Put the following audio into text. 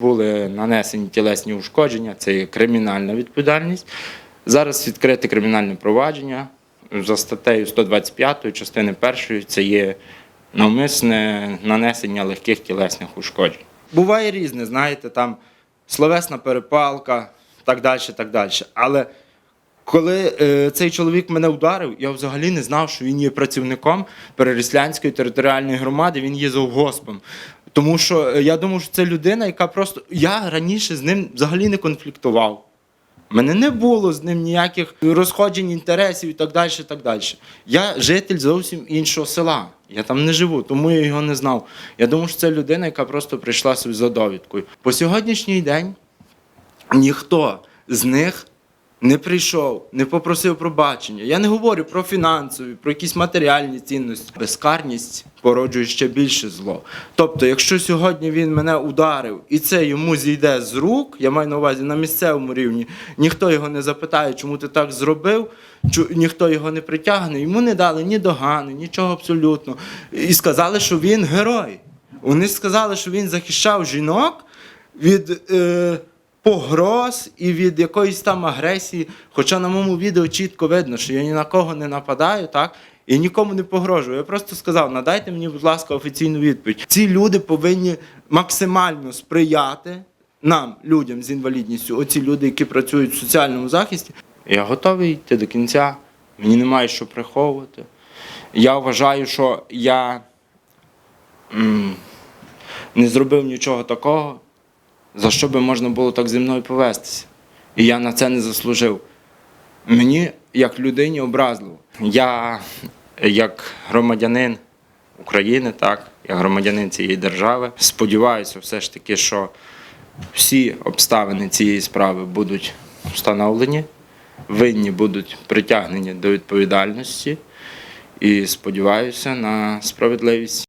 Були нанесені тілесні ушкодження, це є кримінальна відповідальність. Зараз відкрите кримінальне провадження за статтею 125 частини 1 це є навмисне нанесення легких тілесних ушкоджень. Буває різне, знаєте, там словесна перепалка, так далі, так далі. Але коли е, цей чоловік мене вдарив, я взагалі не знав, що він є працівником Переріслянської територіальної громади, він є завгоспом. Тому що е, я думав, що це людина, яка просто. Я раніше з ним взагалі не конфліктував. Мене не було з ним ніяких розходжень інтересів і так далі. так далі. Я житель зовсім іншого села. Я там не живу, тому я його не знав. Я думав, що це людина, яка просто прийшла собі за довідкою. По сьогоднішній день ніхто з них не прийшов, не попросив пробачення. Я не говорю про фінансові, про якісь матеріальні цінності. Безкарність породжує ще більше зло. Тобто, якщо сьогодні він мене ударив і це йому зійде з рук, я маю на увазі на місцевому рівні, ніхто його не запитає, чому ти так зробив, ніхто його не притягне, йому не дали ні догани, нічого абсолютно. І сказали, що він герой. Вони сказали, що він захищав жінок від е, погроз і від якоїсь там агресії. Хоча на моєму відео чітко видно, що я ні на кого не нападаю, так? І нікому не погрожую. Я просто сказав: надайте мені, будь ласка, офіційну відповідь. Ці люди повинні максимально сприяти нам, людям з інвалідністю, оці люди, які працюють в соціальному захисті. Я готовий йти до кінця, мені немає що приховувати. Я вважаю, що я не зробив нічого такого, за що би можна було так зі мною повестися. І я на це не заслужив. Мені, як людині, образливо. Я, як громадянин України, так, як громадянин цієї держави, сподіваюся, все ж таки, що всі обставини цієї справи будуть встановлені, винні будуть притягнені до відповідальності. І сподіваюся на справедливість.